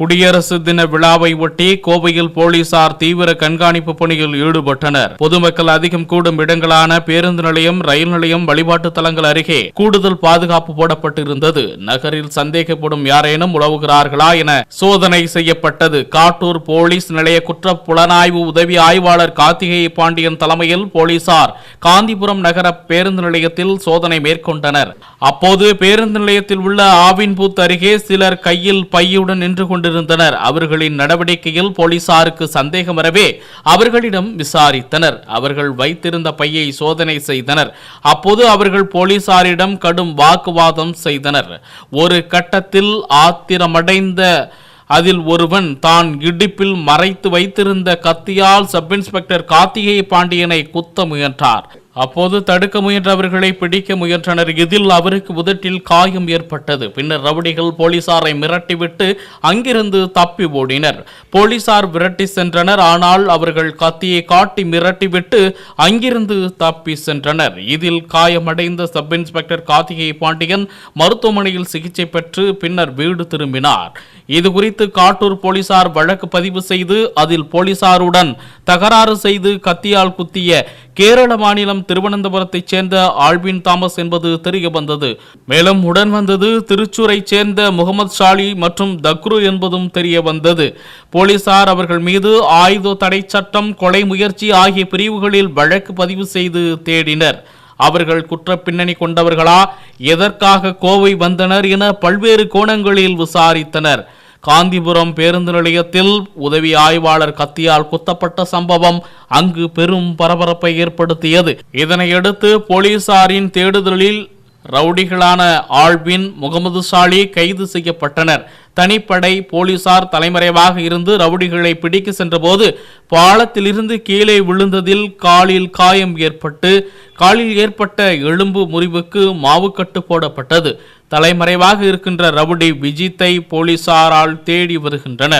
குடியரசு தின விழாவை ஒட்டி கோவையில் போலீசார் தீவிர கண்காணிப்பு பணியில் ஈடுபட்டனர். பொதுமக்கள் அதிகம் கூடும் இடங்களான பேருந்து நிலையம் ரயில் நிலையம் வழிபாட்டு தலங்கள் அருகே கூடுதல் பாதுகாப்பு போடப்பட்டிருந்தது. நகரில் சந்தேகப்படும் யாரேனும் உழவுகிறார்களா என சோதனை செய்யப்பட்டது. காட்டூர் போலீஸ் நிலைய குற்ற புலனாய்வு உதவி ஆய்வாளர் கார்த்திகேய பாண்டியன் தலைமையில் போலீசார் காந்திபுரம் நகர பேருந்து நிலையத்தில் சோதனை மேற்கொண்டனர். அப்போது பேருந்து நிலையத்தில் உள்ள ஆவின்பூத் அருகே சிலர் கையில் பையுடன் நின்று கொண்டு கொண்டிருந்தனர். அவர்களின் நடவடிக்கையில் போலீசாருக்கு சந்தேகம் வரவே அவர்களிடம் விசாரித்தனர். அவர்கள் வைத்திருந்த பையை சோதனை செய்தனர். அப்போது அவர்கள் போலீசாரிடம் கடும் வாக்குவாதம் செய்தனர். ஒரு கட்டத்தில் ஆத்திரமடைந்த அதில் ஒருவன் தான் இடுப்பில் மறைத்து வைத்திருந்த கத்தியால் சப் இன்ஸ்பெக்டர் கார்த்திகேய பாண்டியனை குத்த முயன்றார். அப்போது தடுக்க முயன்றவர்களை பிடிக்க முயன்றனர். இதில் அவருக்கு உதட்டில் காயம் ஏற்பட்டது. பின்னர் ரவுடிகள் போலீசாரை மிரட்டிவிட்டு அங்கிருந்து தப்பி ஓடினர். போலீசார் விரட்டி சென்றனர். ஆனால் அவர்கள் கத்தியை காட்டி மிரட்டிவிட்டு அங்கிருந்து தப்பி சென்றனர். இதில் காயமடைந்த சப் இன்ஸ்பெக்டர் கார்த்திகேய பாண்டியன் மருத்துவமனையில் சிகிச்சை பெற்று பின்னர் வீடு திரும்பினார். இது குறித்து காட்டூர் போலீசார் வழக்கு பதிவு செய்து அதில் போலீசாருடன் தகராறு செய்து கத்தியால் குத்திய கேரள மாநிலம் திருவனந்தபுரத்தைச் சேர்ந்த ஆல்பின் தாமஸ் என்பது தெரிய வந்தது. மேலும் உடன் வந்தது திருச்சூரைச் சேர்ந்த முகமது ஷாலி மற்றும் தக்ரு என்பதும் தெரிய வந்தது. போலீசார் அவர்கள் மீது ஆயுத தடை சட்டம் கொலை முயற்சி ஆகிய பிரிவுகளில் வழக்கு பதிவு செய்து தேடினர். அவர்கள் குற்ற பின்னணி கொண்டவர்களா? எதற்காக கோவை வந்தனர் என பல்வேறு கோணங்களில் விசாரித்தனர். காந்திபுரம் பேருந்து நிலையத்தில் உதவி ஆய்வாளர் கத்தியால் குத்தப்பட்ட சம்பவம் அங்கு பெரும் பரபரப்பை ஏற்படுத்தியது. இதனையடுத்து போலீசாரின் தேடுதலில் ரவுடிகளான ஆழ்வின் முகமது சாலி கைது செய்யப்பட்டனர். தனிப்படை போலீசார் தலைமறைவாக இருந்து ரவுடிகளை பிடிக்க சென்றபோது பாலத்திலிருந்து கீழே விழுந்ததில் காலில் காயம் ஏற்பட்டு காலில் ஏற்பட்ட எலும்பு முறிவுக்கு மாவுக்கட்டு போடப்பட்டது. தலைமறைவாக இருக்கின்ற ரவுடி விஜித்தை போலீசாரால் தேடி வருகின்றனர்.